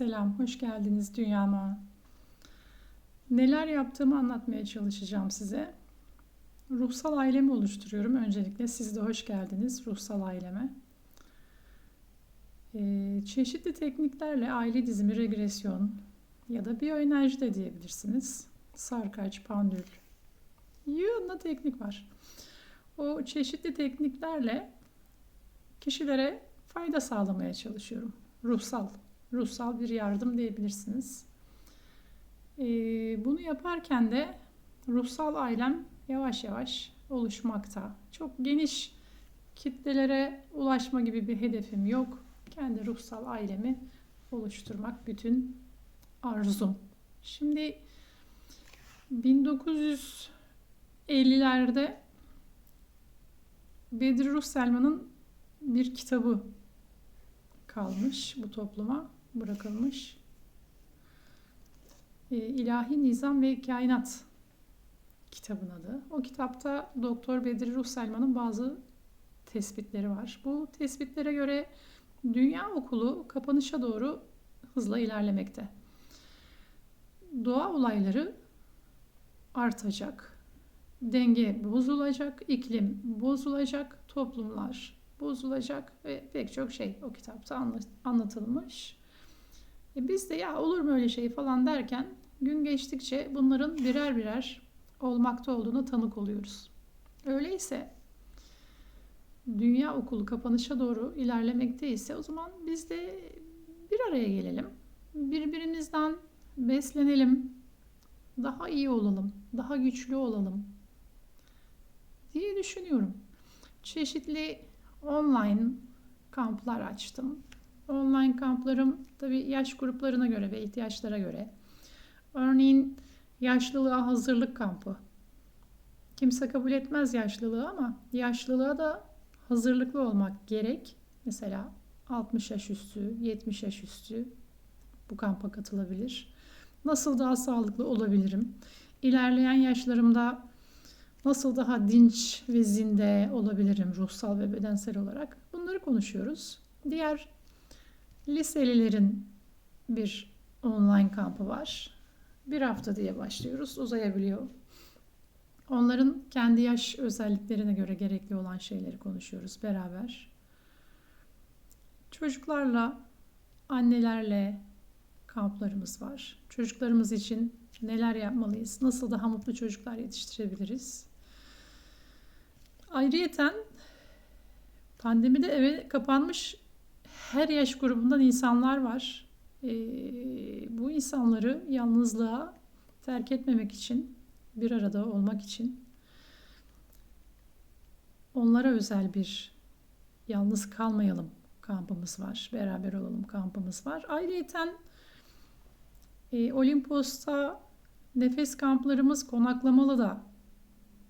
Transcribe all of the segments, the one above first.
Selam, hoş geldiniz dünyama. Neler yaptığımı anlatmaya çalışacağım size. Ruhsal ailemi oluşturuyorum öncelikle. Siz de hoş geldiniz ruhsal aileme. Ee, çeşitli tekniklerle aile dizimi, regresyon ya da biyoenerji de diyebilirsiniz. Sarkaç, pandül. Yığınla teknik var. O çeşitli tekniklerle kişilere fayda sağlamaya çalışıyorum. Ruhsal ruhsal bir yardım diyebilirsiniz. Ee, bunu yaparken de ruhsal ailem yavaş yavaş oluşmakta. Çok geniş kitlelere ulaşma gibi bir hedefim yok. Kendi ruhsal ailemi oluşturmak bütün arzum. Şimdi 1950'lerde Bedri Ruh Selman'ın bir kitabı kalmış bu topluma bırakılmış. E, İlahi Nizam ve Kainat kitabın adı. O kitapta Doktor Bedri Ruh Selman'ın bazı tespitleri var. Bu tespitlere göre dünya okulu kapanışa doğru hızla ilerlemekte. Doğa olayları artacak. Denge bozulacak, iklim bozulacak, toplumlar bozulacak ve pek çok şey o kitapta anlatılmış. E biz de ya olur mu öyle şey falan derken gün geçtikçe bunların birer birer olmakta olduğunu tanık oluyoruz. Öyleyse dünya okulu kapanışa doğru ilerlemekteyse o zaman biz de bir araya gelelim. Birbirimizden beslenelim. Daha iyi olalım, daha güçlü olalım diye düşünüyorum. Çeşitli online kamplar açtım. Online kamplarım tabii yaş gruplarına göre ve ihtiyaçlara göre. Örneğin yaşlılığa hazırlık kampı. Kimse kabul etmez yaşlılığı ama yaşlılığa da hazırlıklı olmak gerek. Mesela 60 yaş üstü, 70 yaş üstü bu kampa katılabilir. Nasıl daha sağlıklı olabilirim? İlerleyen yaşlarımda nasıl daha dinç ve zinde olabilirim ruhsal ve bedensel olarak? Bunları konuşuyoruz. Diğer liselilerin bir online kampı var. Bir hafta diye başlıyoruz. Uzayabiliyor. Onların kendi yaş özelliklerine göre gerekli olan şeyleri konuşuyoruz beraber. Çocuklarla, annelerle kamplarımız var. Çocuklarımız için neler yapmalıyız? Nasıl daha mutlu çocuklar yetiştirebiliriz? Ayrıyeten pandemide eve kapanmış her yaş grubundan insanlar var. E, bu insanları yalnızlığa terk etmemek için, bir arada olmak için onlara özel bir yalnız kalmayalım kampımız var. Beraber olalım kampımız var. Ayrıyeten e, Olimpos'ta nefes kamplarımız konaklamalı da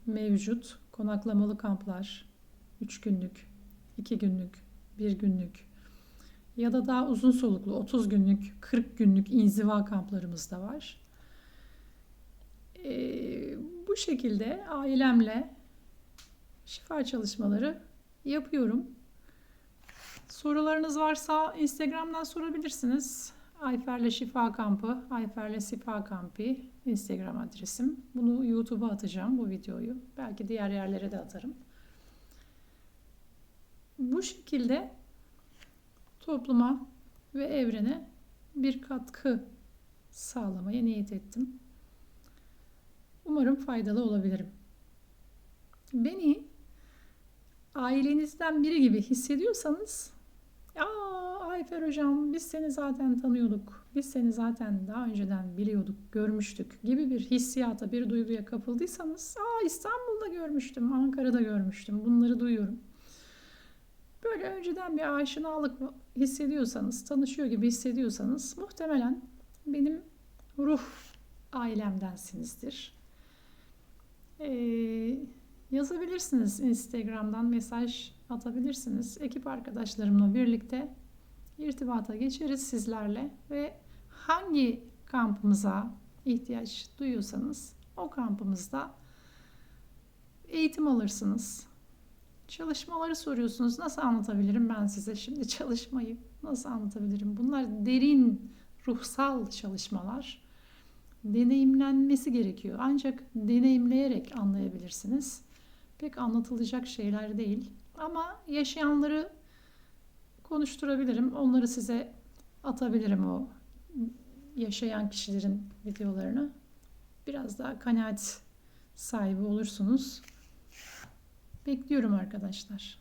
mevcut. Konaklamalı kamplar 3 günlük, 2 günlük, 1 günlük ya da daha uzun soluklu 30 günlük, 40 günlük inziva kamplarımız da var. Ee, bu şekilde ailemle şifa çalışmaları yapıyorum. Sorularınız varsa Instagram'dan sorabilirsiniz. Ayfer'le Şifa Kampı, Ayfer'le Şifa Kampı Instagram adresim. Bunu YouTube'a atacağım bu videoyu. Belki diğer yerlere de atarım. Bu şekilde topluma ve evrene bir katkı sağlamaya niyet ettim. Umarım faydalı olabilirim. Beni ailenizden biri gibi hissediyorsanız ya Ayfer hocam biz seni zaten tanıyorduk. Biz seni zaten daha önceden biliyorduk, görmüştük gibi bir hissiyata, bir duyguya kapıldıysanız aa İstanbul'da görmüştüm, Ankara'da görmüştüm. Bunları duyuyorum. Böyle önceden bir aşinalık hissediyorsanız, tanışıyor gibi hissediyorsanız muhtemelen benim ruh ailemdensinizdir. Ee, yazabilirsiniz Instagram'dan mesaj atabilirsiniz. Ekip arkadaşlarımla birlikte irtibata geçeriz sizlerle ve hangi kampımıza ihtiyaç duyuyorsanız o kampımızda eğitim alırsınız. Çalışmaları soruyorsunuz. Nasıl anlatabilirim ben size şimdi çalışmayı? Nasıl anlatabilirim? Bunlar derin ruhsal çalışmalar deneyimlenmesi gerekiyor. Ancak deneyimleyerek anlayabilirsiniz. Pek anlatılacak şeyler değil. Ama yaşayanları konuşturabilirim. Onları size atabilirim o yaşayan kişilerin videolarını. Biraz daha kanaat sahibi olursunuz. Bekliyorum arkadaşlar.